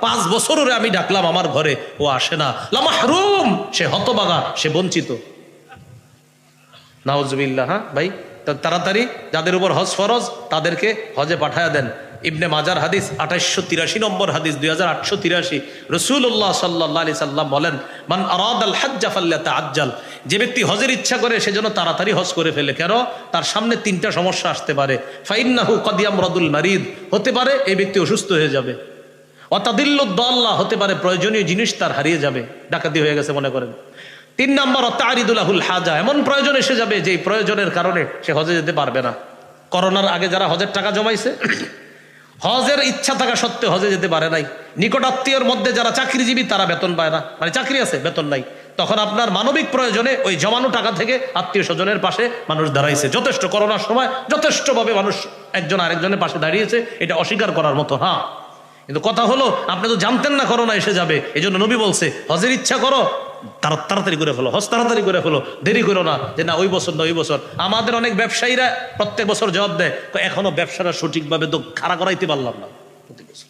পাঁচ বছরের আমি ডাকলাম আমার ঘরে, ও আসে না। লামাহরুম সে হতবাগা, সে বঞ্চিত। নাওজবিল্লা হ্যাঁ ভাই তাড়াতাড়ি, যাদের উপর হজ ফরজ, তাদেরকে হজে পাঠায়া দেন। ইবনে মাজার হাদিস, আঠাইশশো তিরাশি নম্বর হাদিস, দুই হাজার আটশো তিরাশি। রসুল্লাহ সাল্লাহ আলি সাল্লাম বলেন, মান আরাদ আল হাজ্জা ফাল্লাতা আজ্জাল যে ব্যক্তি হজের ইচ্ছা করে সেজন্য তাড়াতাড়ি হজ করে ফেলে। কেন? তার সামনে তিনটা সমস্যা আসতে পারে। ফাইন্নাহু কদিয়াম রদুল মারিদ। হতে পারে, এই ব্যক্তি অসুস্থ হয়ে যাবে। অতাদিল্লুদ্দল্লাহ হতে পারে, প্রয়োজনীয় জিনিস তার হারিয়ে যাবে, ডাকাতি হয়ে গেছে মনে করেন। তিন নম্বর অতারিদুল্লাহুল হাজা, এমন প্রয়োজন এসে যাবে যে প্রয়োজনের কারণে সে হজে যেতে পারবে না। করোনার আগে যারা হজের টাকা জমাইছে, হজের ইচ্ছা থাকা সত্ত্বেও হজে যেতে পারে নাই। নিকটাত্মীয়র মধ্যে যারা চাকরিজীবী, তারা বেতন পায় না। মানে চাকরি আছে, বেতন নাই। তখন আপনার মানবিক প্রয়োজনে ওই জমানো টাকা থেকে আত্মীয় স্বজনের পাশে মানুষ দাঁড়াইছে। যথেষ্ট করোনার সময় যথেষ্টভাবে মানুষ একজন আরেকজনের পাশে দাঁড়িয়েছে, এটা অস্বীকার করার মতো হ্যাঁ। কিন্তু কথা হলো, আপনি তো জানতেন না করোনা এসে যাবে এই জন্য নবী বলছে, হজের ইচ্ছা করো, তারা তাড়াতাড়ি করে ফেলো, হজ তাড়াতাড়ি করে ফেলো, দেরি করো না, যে না, ওই বছর না, ওই বছর। আমাদের অনেক ব্যবসায়ীরা প্রত্যেক বছর জবাব দেয় এখনও ব্যবসাটা সঠিকভাবে তো খাড়া করাইতে পারলাম না প্রতি বছর।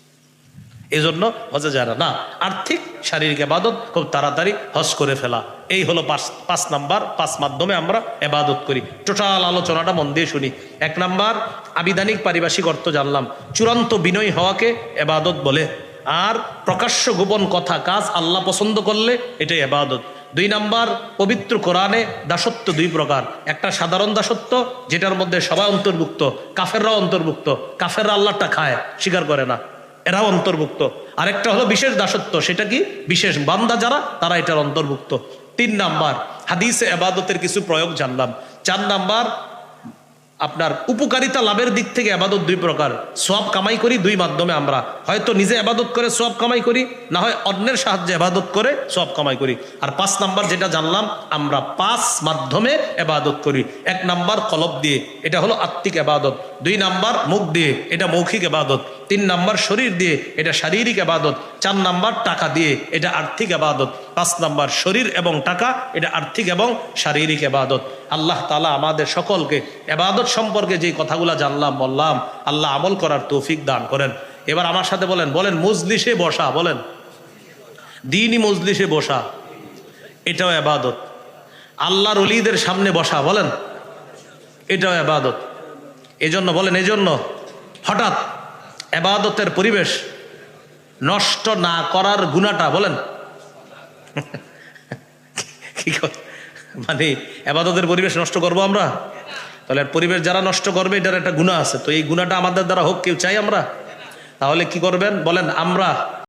এই জন্য হজে না না, আর্থিক, শারীরিক এবাদত খুব তাড়াতাড়ি হজ করে ফেলা। এই হলো পাঁচ পাঁচ নাম্বার, পাঁচ মাধ্যমে আমরা এবাদত করি। টোটাল আলোচনাটা মন দিয়ে শুনি। এক নাম্বার, আবিধানিক পারিভাষিক অর্থ জানলাম। চূড়ান্ত বিনয় হওয়াকে এবাদত বলে। আর প্রকাশ্য গোপন কথা, কাজ আল্লাহ পছন্দ করলে এটাই এবাদত দুই নাম্বার, পবিত্র কোরআনে দাসত্ব দুই প্রকার। একটা সাধারণ দাসত্ব, যেটার মধ্যে সবাই অন্তর্ভুক্ত, কাফেররাও অন্তর্ভুক্ত। কাফেররা আল্লাহটা খায়, স্বীকার করে না। এরাও অন্তর্ভুক্ত। আরেকটা হলো বিশেষ দাসত্ব, সেটা কি? বিশেষ বান্দা যারা, তারা এটার অন্তর্ভুক্ত। তিন নাম্বার, হাদিসে আবাদতের কিছু প্রয়োগ জানলাম। চার নাম্বার, আপনার উপকারিতা লাভের দিক থেকে আবাদত দুই প্রকার। সব কামাই করি দুই মাধ্যমে আমরা। হয়তো নিজে আবাদত করে সব কামাই করি, না হয় অন্যের সাহায্যে আবাদত করে সব কামাই করি। আর পাঁচ নাম্বার যেটা জানলাম, আমরা পাঁচ মাধ্যমে আবাদত করি। এক নাম্বার কলব দিয়ে, এটা হলো আত্মিক আবাদত দুই নাম্বার মুখ দিয়ে, এটা মৌখিক আবাদত তিন নাম্বার শরীর দিয়ে এটা শারীরিক আবাদত, চার নাম্বার টাকা দিয়ে এটা আর্থিক আবাদত, পাঁচ নাম্বার শরীর এবং টাকা, এটা আর্থিক এবং শারীরিক আবাদত। আল্লাহ তালা আমাদের সকলকে আবাদত সম্পর্কে যে কথাগুলো জানলাম, বললাম, আল্লাহ আমল করার তৌফিক দান করেন। এবার আমার সাথে বলেন বলেন মজলিসে বসা, বলেন। দিনই মজলিসে বসা, এটাও আবাদত। আল্লাহর অলিদের সামনে বসা, বলেন। এটাও আবাদত। এজন্য, বলেন, এজন্য, হঠাৎ আবাদতের পরিবেশ নষ্ট না করার গুণাটা, বলেন। মানে এবাদতের পরিবেশ নষ্ট করব আমরা? তাহলে পরিবেশ যারা নষ্ট করবে, এটার একটা গুণা আছে। তো এই গুণাটা আমাদের দ্বারা হোক, কেউ চাই আমরা? তাহলে কি করবেন? বলেন, আমরা